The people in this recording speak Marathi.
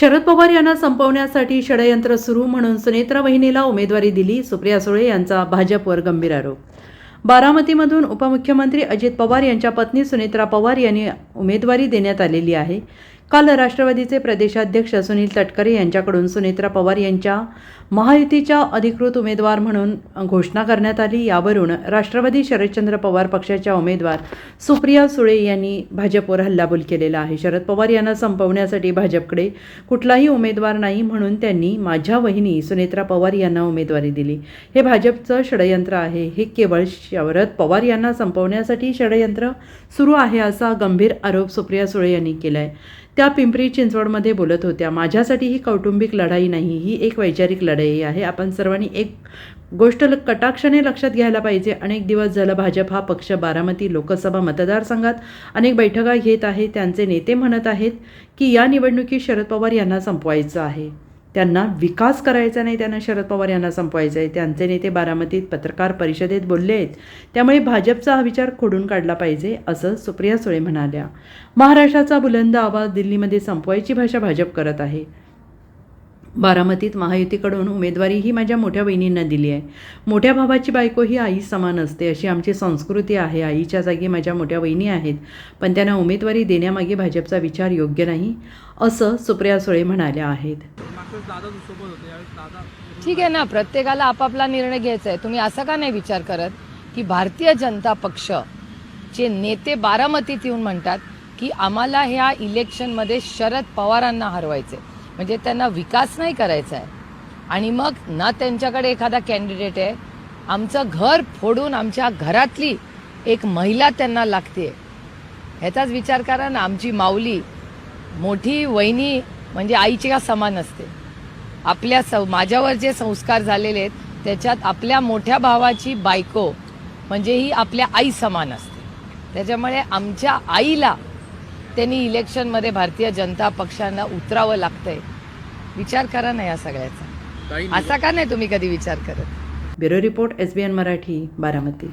शरद पवार यांना संपवण्यासाठी षडयंत्र सुरू म्हणून सुनेत्रा वहिनीला उमेदवारी दिली सुप्रिया सुळे यांचा भाजपवर गंभीर आरोप. बारामतीमधून उपमुख्यमंत्री अजित पवार यांच्या पत्नी सुनेत्रा पवार यांनी उमेदवारी देण्यात आलेली आहे. काल राष्ट्रवादीचे प्रदेशाध्यक्ष सुनील तटकरे यांच्याकडून सुनेत्रा पवार यांच्या महायुतीच्या अधिकृत उमेदवार म्हणून घोषणा करण्यात आली. यावरून राष्ट्रवादी शरदचंद्र पवार पक्षाच्या उमेदवार सुप्रिया सुळे यांनी भाजपवर हल्लाबोल केलेला आहे. शरद पवार यांना संपवण्यासाठी भाजपकडे कुठलाही उमेदवार नाही म्हणून त्यांनी माझ्या वहिनी सुनेत्रा पवार यांना उमेदवारी दिली. हे भाजपचं षडयंत्र आहे. हे केवळ शरद पवार यांना संपवण्यासाठी षडयंत्र सुरू आहे असा गंभीर आरोप सुप्रिया सुळे यांनी केला आहे त्या पिंपरी चिंचवडमध्ये बोलत होत्या माझ्यासाठी ही कौटुंबिक लढाई नाही ही एक वैचारिक लढाई आहे. आपण सर्वांनी एक गोष्ट ल- कटाक्षाने लक्षात घ्यायला पाहिजे. अनेक दिवस झालं भाजप हा पक्ष बारामती लोकसभा मतदारसंघात अनेक बैठका घेत आहे. त्यांचे नेते म्हणत आहेत की या निवडणुकीत शरद पवार यांना संपवायचं आहे. त्यांना विकास करायचा नाही त्यांना शरद पवार यांना संपवायचा आहे. त्यांचे नेते बारामतीत पत्रकार परिषदेत बोलले आहेत. त्यामुळे भाजपचा हा विचार खोडून काढला पाहिजे असं सुप्रिया सुळे म्हणाल्या. महाराष्ट्राचा बुलंद आवाज दिल्लीमध्ये संपवायची भाषा भाजप करत आहे. बारामतीत महायुतीकडून उमेदवारी ही माझ्या मोठ्या बहिणींना दिली आहे. मोठ्या भावाची बायको ही आई समान असते अशी आमची संस्कृती आहे. आईच्या जागी माझ्या मोठ्या बहिणी आहेत पण त्यांना उमेदवारी देण्यामागे भाजपचा विचार योग्य नाही असं सुप्रिया सुळे म्हणाल्या आहेत. मागच्याच दादा सोबत होते यावेळेस दादा ठीक आहे ना प्रत्येकाला आपापला निर्णय घ्यायचा आहे. तुम्ही असा का नाही विचार करत की भारतीय जनता पक्ष चे नेते बारामतीत येऊन म्हणतात की आम्हाला ह्या इलेक्शनमध्ये शरद पवारांना हरवायचे म्हणजे त्यांना विकास नाही करायचा आहे आणि मग ना त्यांच्याकडे एखादा कॅन्डिडेट आहे आमचं घर फोडून आमच्या घरातली एक महिला त्यांना लागते ह्याचाच विचार करा ना आमची माऊली मोठी वहिनी म्हणजे आईच्या समान असते. आपल्या सौ माझ्यावर जे संस्कार झालेले आहेत त्याच्यात आपल्या मोठ्या भावाची बायको म्हणजे ही आपल्या आई समान असते. त्याच्यामुळे आमच्या आईला त्यांनी इलेक्शनमध्ये भारतीय जनता पक्षांना उतरावं लागतंय. विचार करा ना या सगळ्याचा. असा का नाही तुम्ही कधी विचार करत? Bureau report S B N Marathi Baramati.